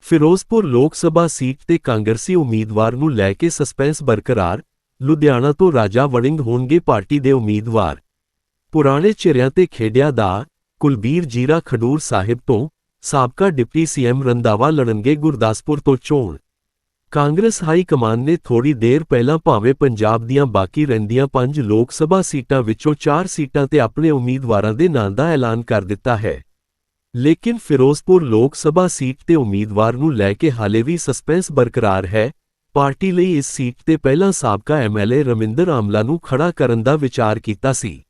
ਫਿਰੋਜ਼ਪੁਰ ਲੋਕ ਸਭਾ ਸੀਟ ਤੇ ਕਾਂਗਰਸੀ ਉਮੀਦਵਾਰ ਨੂੰ ਲੈ ਕੇ ਸਸਪੈਂਸ ਬਰਕਰਾਰ, ਲੁਧਿਆਣਾ ਤੋਂ ਰਾਜਾ ਵੜਿੰਗ ਹੋਣਗੇ ਪਾਰਟੀ ਦੇ ਉਮੀਦਵਾਰ। ਪੁਰਾਣੇ ਚਿਹਰਿਆਂ ਤੇ ਖੇਡਿਆ ਦਾ ਕੁਲਬੀਰ ਜੀਰਾ ਖਡੂਰ ਸਾਹਿਬ ਤੋਂ ਸਾਬਕਾ ਡਿਪਟੀ ਸੀਐਮ ਰੰਦਾਵਾ ਲੜਨਗੇ ਗੁਰਦਾਸਪੁਰ ਤੋਂ ਚੋਣ। ਕਾਂਗਰਸ ਹਾਈ ਕਮਾਨ ਨੇ ਥੋੜੀ ਦੇਰ ਪਹਿਲਾਂ ਭਾਵੇਂ ਪੰਜਾਬ ਦੀਆਂ ਬਾਕੀ ਰਹਿੰਦੀਆਂ ਪੰਜ ਲੋਕ ਸਭਾ ਸੀਟਾਂ ਵਿੱਚੋਂ ਚਾਰ ਸੀਟਾਂ ਤੇ ਆਪਣੇ ਉਮੀਦਵਾਰਾਂ ਦੇ ਨਾਂ ਦਾ ਐਲਾਨ ਕਰ ਦਿੱਤਾ ਹੈ। ਲੇਕਿਨ ਫਿਰੋਜ਼ਪੁਰ ਲੋਕ ਸਭਾ ਸੀਟ ਤੇ ਉਮੀਦਵਾਰ ਨੂੰ ਲੈ ਕੇ ਹਾਲੇ ਵੀ ਸਸਪੈਂਸ ਬਰਕਰਾਰ ਹੈ। ਪਾਰਟੀ ਲਈ ਇਸ ਸੀਟ ਤੇ ਪਹਿਲਾਂ ਸਾਬਕਾ ਐਮਐਲਏ ਰਮਿੰਦਰ ਆਮਲਾ ਨੂੰ ਖੜਾ ਕਰਨ ਦਾ ਵਿਚਾਰ ਕੀਤਾ ਸੀ।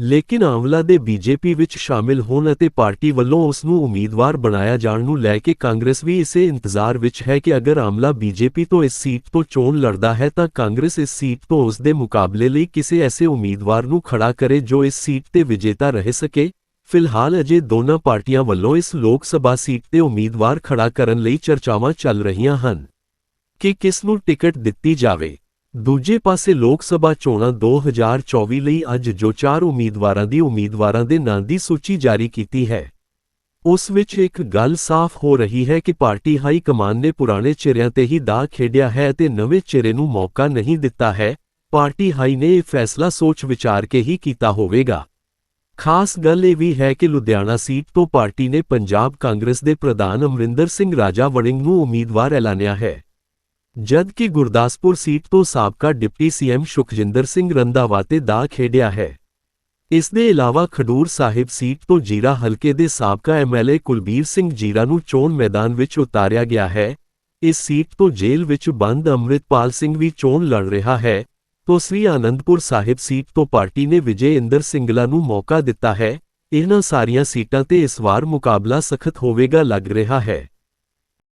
ਲੇਕਿਨ ਆਮਲਾ ਦੇ ਬੀਜੇਪੀ ਵਿੱਚ ਸ਼ਾਮਿਲ ਹੋਣ ਅਤੇ ਪਾਰਟੀ ਵੱਲੋਂ ਉਸ ਨੂੰ ਉਮੀਦਵਾਰ ਬਣਾਇਆ ਜਾਣ ਨੂੰ ਲੈ ਕੇ ਕਾਂਗਰਸ ਵੀ ਇਸੇ ਇੰਤਜ਼ਾਰ ਵਿੱਚ ਹੈ ਕਿ ਅਗਰ ਆਮਲਾ ਬੀਜੇਪੀ ਤੋਂ ਇਸ ਸੀਟ ਤੋਂ ਚੋਣ ਲੜਦਾ ਹੈ ਤਾਂ ਕਾਂਗਰਸ ਇਸ ਸੀਟ ਤੋਂ ਉਸ ਦੇ ਮੁਕਾਬਲੇ ਲਈ ਕਿਸੇ ਐਸੇ ਉਮੀਦਵਾਰ ਨੂੰ ਖੜਾ ਕਰੇ ਜੋ ਇਸ ਸੀਟ ਤੇ ਵਿਜੇਤਾ ਰਹਿ ਸਕੇ। ਫਿਲਹਾਲ ਅਜੇ ਦੋਨਾਂ ਪਾਰਟੀਆਂ ਵੱਲੋਂ ਇਸ ਲੋਕ ਸਭਾ ਸੀਟ ਤੇ ਉਮੀਦਵਾਰ ਖੜਾ ਕਰਨ ਲਈ ਚਰਚਾਵਾਂ ਚੱਲ ਰਹੀਆਂ ਹਨ। ਕਿ ਕਿਸ ਨੂੰ ਟਿਕਟ ਦਿੱਤੀ ਜਾਵੇ। ਦੂਜੇ ਪਾਸੇ ਲੋਕ ਸਭਾ ਚੋਣਾਂ 2024 ਲਈ ਅੱਜ ਜੋ ਚਾਰ ਉਮੀਦਵਾਰਾਂ ਦੀ ਉਮੀਦਵਾਰਾਂ ਦੇ ਨਾਂ ਦੀ ਸੂਚੀ ਜਾਰੀ ਕੀਤੀ ਹੈ। ਉਸ ਵਿੱਚ ਇੱਕ ਗੱਲ ਸਾਫ਼ ਹੋ ਰਹੀ ਹੈ ਕਿ ਪਾਰਟੀ ਹਾਈ ਕਮਾਨ ਨੇ ਪੁਰਾਣੇ ਚਿਹਰਿਆਂ ਤੇ ਹੀ ਦਾ ਖੇਡਿਆ ਹੈ ਅਤੇ ਨਵੇਂ ਚਿਹਰੇ ਨੂੰ ਮੌਕਾ ਨਹੀਂ ਦਿੱਤਾ ਹੈ। ਪਾਰਟੀ ਹਾਈ ਨੇ ਇਹ ਫੈਸਲਾ ਸੋਚ ਵਿਚਾਰ ਕੇ ਹੀ ਕੀਤਾ ਹੋਵੇਗਾ। ਖਾਸ ਗੱਲ ਇਹ ਵੀ ਹੈ ਕਿ ਲੁਧਿਆਣਾ ਸੀਟ ਤੋਂ ਪਾਰਟੀ ਨੇ ਪੰਜਾਬ ਕਾਂਗਰਸ ਦੇ ਪ੍ਰਧਾਨ ਅਮਰਿੰਦਰ ਸਿੰਘ ਰਾਜਾ ਵੜਿੰਗ ਨੂੰ ਉਮੀਦਵਾਰ ਐਲਾਨਿਆ ਹੈ। ਜਦ ਕਿ ਗੁਰਦਾਸਪੁਰ ਸੀਟ ਤੋਂ ਸਾਬਕਾ ਡਿਪਟੀ ਸੀਐਮ ਸੁਖਜਿੰਦਰ ਸਿੰਘ ਰੰਧਾਵਾ ਤੇ ਦਾ ਖੇਡਿਆ ਹੈ। ਇਸ ਦੇ ਇਲਾਵਾ ਖਡੂਰ ਸਾਹਿਬ ਸੀਟ ਤੋਂ ਜੀਰਾ ਹਲਕੇ ਦੇ ਸਾਬਕਾ ਐਮਐਲਏ ਕੁਲਬੀਰ ਸਿੰਘ ਜੀਰਾ ਨੂੰ ਚੋਣ ਮੈਦਾਨ ਵਿੱਚ ਉਤਾਰਿਆ ਗਿਆ ਹੈ। ਇਸ ਸੀਟ ਤੋਂ ਜੇਲ੍ਹ ਵਿੱਚ ਬੰਦ ਅੰਮ੍ਰਿਤਪਾਲ ਸਿੰਘ ਵੀ ਚੋਣ ਲੜ ਰਿਹਾ ਹੈ। ਤੋਂ ਸ੍ਰੀ ਆਨੰਦਪੁਰ ਸਾਹਿਬ ਸੀਟ ਤੋਂ ਪਾਰਟੀ ਨੇ ਵਿਜੇ ਇੰਦਰ ਸਿੰਗਲਾ ਨੂੰ ਮੌਕਾ ਦਿੱਤਾ ਹੈ। ਇਹਨਾਂ ਸਾਰੀਆਂ ਸੀਟਾਂ ਤੇ ਇਸ ਵਾਰ ਮੁਕਾਬਲਾ ਸਖਤ ਹੋਵੇਗਾ ਲੱਗ ਰਿਹਾ ਹੈ।